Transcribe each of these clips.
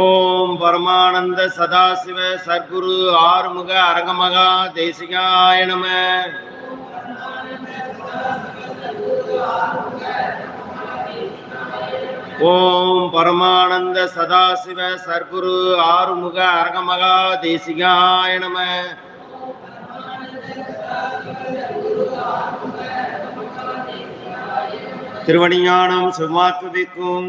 ஓம் பரமானந்த சதாசிவ சர்க்குரு ஆறுமுக அரங்கமகா தேசிகாய நம. ஓம் பரமானந்த சதாசிவ சர்க்குரு ஆறுமுக அரங்கமகா தேசிகாய நம. திருவணிஞானம் சிவமாக்குதிக்கும்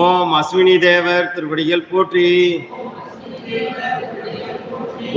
ஓம் அஸ்வினி தேவர் திருவடிகள் போற்றி.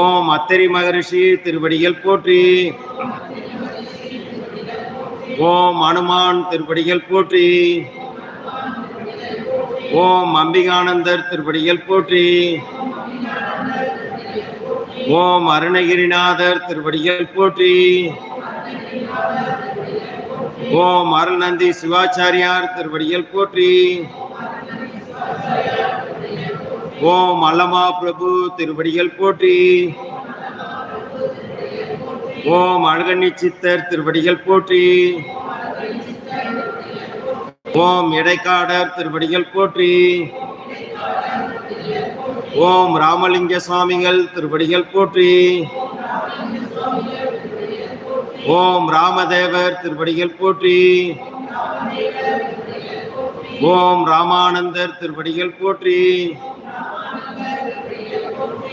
ஓம் அத்தரி மகரிஷி திருவடிகள் போற்றி. ஓம் அனுமான் திருப்படிகள் போற்றி. ஓம் அம்பிகானந்தர் திருப்படிகள் போற்றி. ஓம் அருணகிரிநாதர் திருவடிகள் போற்றி. ஓம் அருள்நந்தி சிவாச்சாரியார் திருவடிகள் போற்றி. ஓம் அல்லமா பிரபு திருவடிகள் போற்றி. ஓம் அழகண்ணி சித்தர் திருவடிகள் போற்றி. ஓம் இடைக்காடர் திருவடிகள் போற்றி. ஓம் ராமலிங்க சுவாமிகள் திருவடிகள் போற்றி. ஓம் ராமதேவர் திருவடிகள் போற்றி. ஓம் ராமானந்தர் திருவடிகள் போற்றி.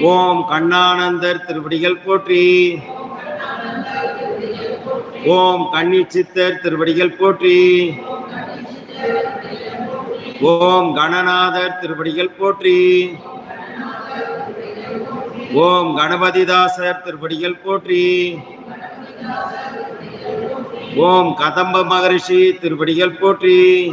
ஓம் கண்ணானந்தர் திருவடிகள் போற்றி. ஓம் கண்ணிச்சித்தர் சித்தர் திருவடிகள் போற்றி. ஓம் கணநாதர் திருவடிகள் போற்றி. ஓம் கணபதிதாசர் திருவடிகள் போற்றி. ஓம் கதம்ப மகரிஷி திருவடிகள் போற்றி.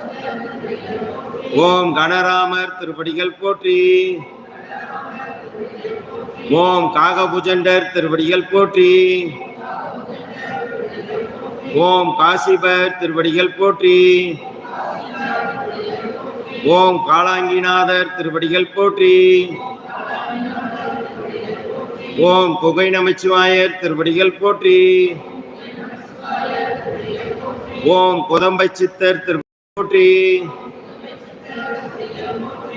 ஓம் கணராமர் திருப்படிகள் போற்றி. ஓம் காகபுஜண்டர் திருவடிகள் போற்றி. ஓம் காசிபர் திருவடிகள் போற்றி. ஓம் காளாங்கிநாதர் திருவடிகள் போற்றி. ஓம் குகை நமச்சிவாயர் திருவடிகள் போற்றி. ஓம் குதம்பை சித்தர் திருவடிகள் போற்றி.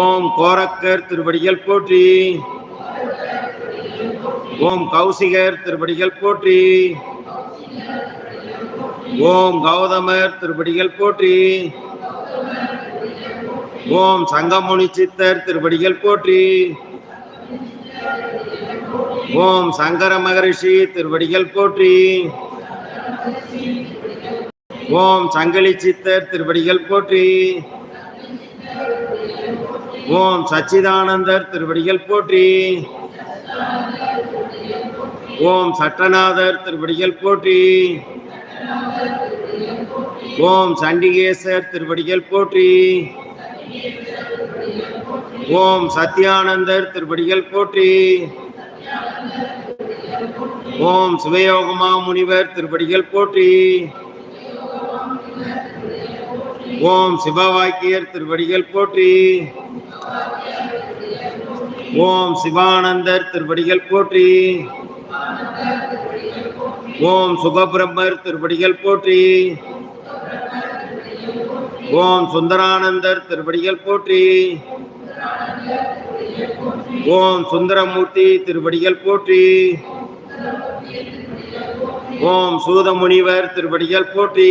ஓம் கோரக்கர் திருவடிகள் போற்றி. ஓம் கௌசிகர் திருவடிகள் போற்றி. ஓம் கௌதமர் திருவடிகள் போற்றி. ஓம் சங்கமுனி சித்தர் திருவடிகள் போற்றி. ஓம் சங்கர மகரிஷி திருவடிகள் போற்றி. ஓம் சங்கலி சித்தர் திருவடிகள் போற்றி. ஓம் சச்சிதானந்தர் திருவடிகள் போற்றி. ஓம் சட்டநாதர் திருவடிகள் போற்றி. ஓம் சண்டிகேசர் திருவடிகள் போற்றி. ஓம் சத்யானந்தர் திருவடிகள் போற்றி. ஓம் சிவயோகமா முனிவர் திருவடிகள் போற்றி. ஓம் சிவவாக்கியர் திருவடிகள் போற்றி. ஓம் சிவானந்தர் திருவடிகள் போற்றி. ஓம் சுகபிரம்மர் திருவடிகள் போற்றி. ஓம் சுந்தரானந்தர் திருவடிகள் போற்றி. ஓம் சுந்தரமூர்த்தி திருவடிகள் போற்றி. ஓம் சூதமுனிவர் திருவடிகள் போற்றி.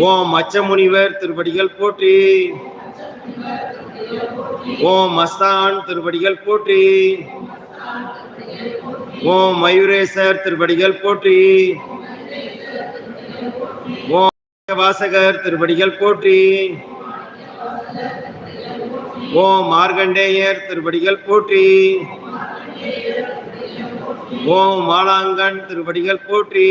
ஓம் அச்சமுனிவர் திருப்படிகள் போற்றி. ஓம் மஸ்தான் திருப்படிகள் போற்றி. ஓம் மயூரேசர் திருப்படிகள் போற்றி. ஓம் வாசகர் திருப்படிகள் போற்றி. ஓம் மார்கண்டேயர் திருப்படிகள் போற்றி. ஓம் மாலாங்கன் திருப்படிகள் போற்றி.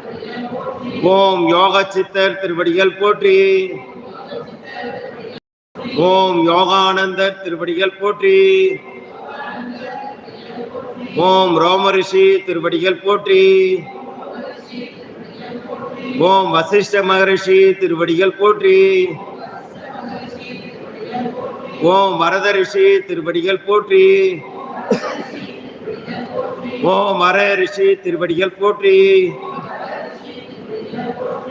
ஓம் யோக சித்தர் திருவடிகள் போற்றி. ஓம் யோகானந்தர் திருவடிகள் போற்றி. ஓம் ரோமரிஷி திருவடிகள் போற்றி. ஓம் வசிஷ்ட மகரிஷி திருவடிகள் போற்றி. ஓம் வரத ரிஷி திருவடிகள் போற்றி. ஓம் வர ரிஷி திருவடிகள் போற்றி.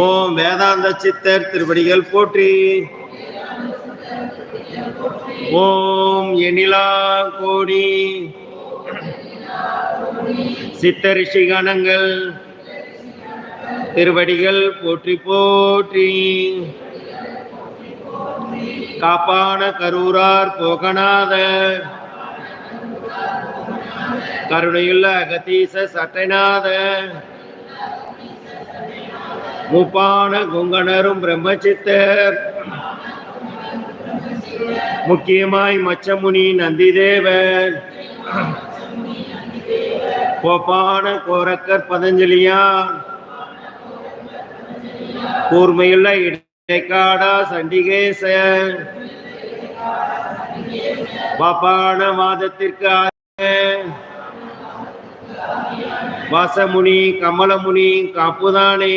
ஓம் வேதாந்த சித்தர் திருப்படிகள் போற்றி. ஓம் எனிலா கோடி சித்த ரிஷி கணங்கள் திருவடிகள் போற்றி போற்றி. காப்பான கரூரார் போகநாத. கருணையுள்ள அகதீச சட்டைநாத. முப்பான குங்கணரும் பிரம்மசித்தர். முக்கியமாய் மச்சமுனி நந்திதேவர். கோப்பான கோரக்கர் பதஞ்சலியான் கூர்மையுள்ள இடைக்காடா சண்டிகேசன் பாப்பான வாதத்திற்கு வாசமுனி கமலமுனி காப்புதானே.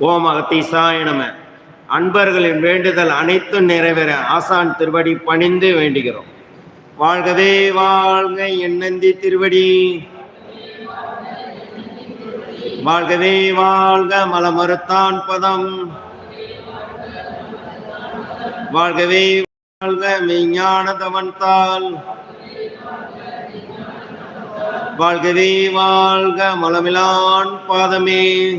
ஓம் அகத்தீசாய நம. அன்பர்களின் வேண்டுதல் அனைத்தும் நிறைவேற ஆசான் திருவடி பணிந்து வேண்டுகிறோம். வாழ்கவே வாழ்க எண்ணந்தி திருவடி. வாழ்கவே வாழ்க மலமறுத்தான் பதம். வாழ்கவே வாழ்க மெய்ஞானதவன் தாள். வாழ்கவே வாழ்க மலமிலான் பாதமே.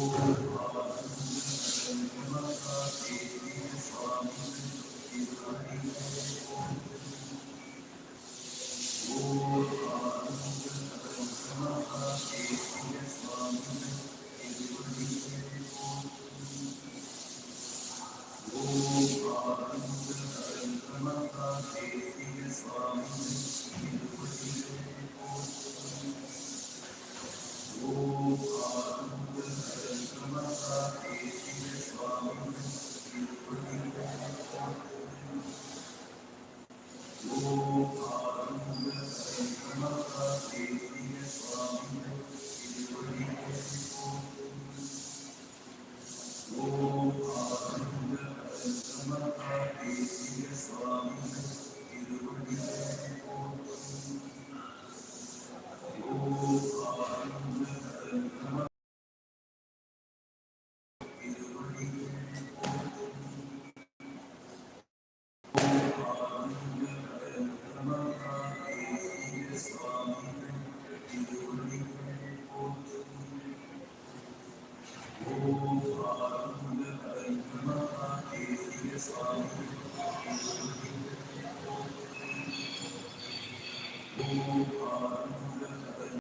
ஓம்